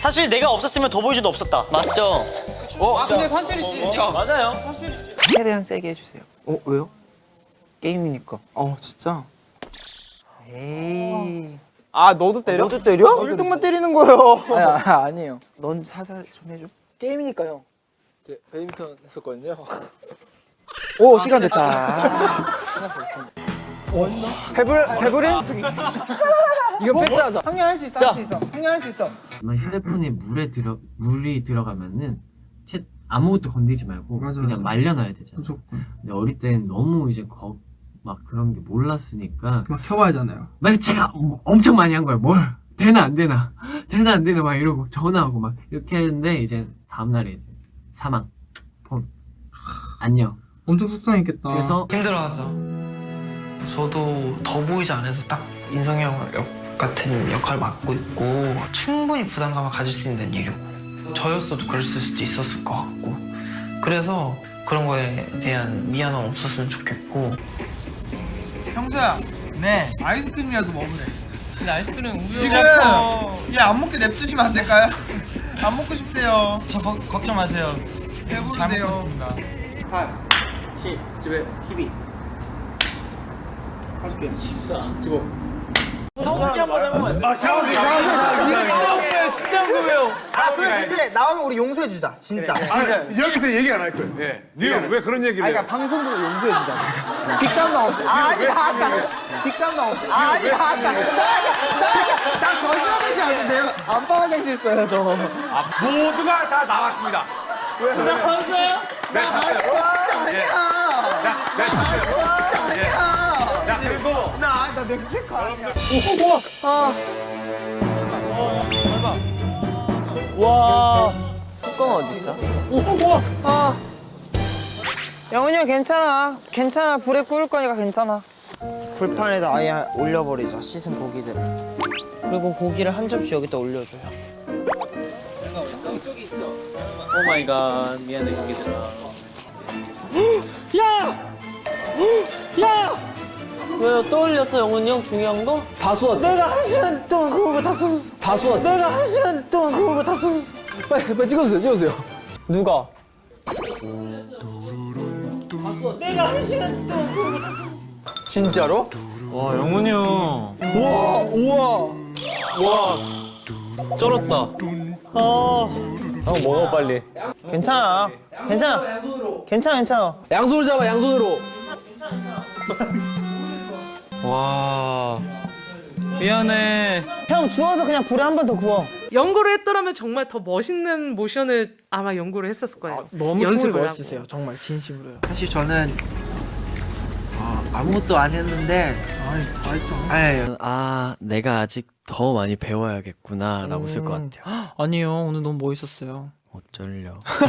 사실 내가 없었으면 더보이즈도 없었다. 맞죠? 아 근데 사실이지. 맞아요. 최대한 세게 해주세요. 어 왜요? 게임이니까. 어 진짜. 에이. 아 너도 때려? 너도 때려? 1등만 때리는 거예요. 아, 아 아니에요. 넌 사살 좀 해줘. 게임이니까요. 네, 배드민턴 했었거든요. 오 시간 됐다. 배불 배불은 이거 패스하자. 형님 할수 있어. 할 수 있어. 형님 할수 있어. 정말 휴대폰에 물에 들어 물이 들어가면은 채 아무것도 건드리지 말고 맞아, 그냥 맞아. 말려놔야 되잖아. 무조건 근데 어릴 땐 너무 이제 겁 막 그런 게 몰랐으니까 막 켜봐야 잖아요. 막 제가 엄청 많이 한 거야. 뭘 되나 안 되나 되나 안 되나 막 이러고 전화하고 막 이렇게 했는데 이제 다음 날에 이제 사망 폰 안녕. 엄청 속상했겠다. 그래서 힘들어하죠. 저도 더보이지 안에서 딱 인성이 형역 같은 역할을 맡고 있고 충분히 부담감을 가질 수 있는 일이고 저였어도 그랬을 수도 있었을 것 같고 그래서 그런 거에 대한 미안함 없었으면 좋겠고 형수야. 네. 아이스크림이라도 먹으래. 근데 아이스크림 우유 지금 얘안 먹게 냅두시면 안 될까요? 안 먹고 싶대요. 저 거, 걱정 마세요. 배부르대요. 집에 TV. 아 그래 이제 나오면 우리 용서해 주자. 진짜. 여기서 얘기 안 할 거예요. 왜 그런 얘기를 아니 그러니까 방송국으로 용서해 주자. 뒷담당 없이. 아 아니야 아까. 뒷담당 없이. 아 아니야 아까. 나 거짓말 하지 않는데요. 안방 화장실 있어요 저. 모두가 다 나왔습니다. 자 그리고 나나 멕시코 아니야. 뚜껑 어디 있어? 영훈이 형 괜찮아. 괜찮아. 불에 구울 거니까 괜찮아. 불판에다 아예 올려버리자. 씻은 고기들을. 그리고 고기를 한 접시 여기다 올려줘요. 오 마이 갓. 미안해 고기들아. 왜요? 또 올렸어 영훈이 형 중요한 거? 다 쏘았지. 내가 한 시간 동안 구운 거다 쏟았어. 다 쏘았지. 내가 한 시간 동안 구운 거다 쏟았어. 빨리 빨리 찍어주세요. 찍어주세요. 누가? 내가 한 시간 동안 구운 거다 쏟았어. 진짜로? 와 영훈이 형. 우와 우와. 쩔었다. 형 먹어 빨리. 괜찮아. 괜찮아. 괜찮아 괜찮아. 양손을 잡아 양손으로. 와. 미안해. 형 주워서 그냥 불에 한 번 더 구워. 연구를 했더라면 정말 더 멋있는 모션을 아마 연구를 했었을 거예요. 너무 연습을 하고. 멋있으세요. 정말 진심으로요. 사실 저는 어, 아무것도 안 했는데 아이, 아 내가 아직 더 많이 배워야겠구나라고 쓸것 같아요. 아니요 오늘 너무 멋있었어요. 어쩔려.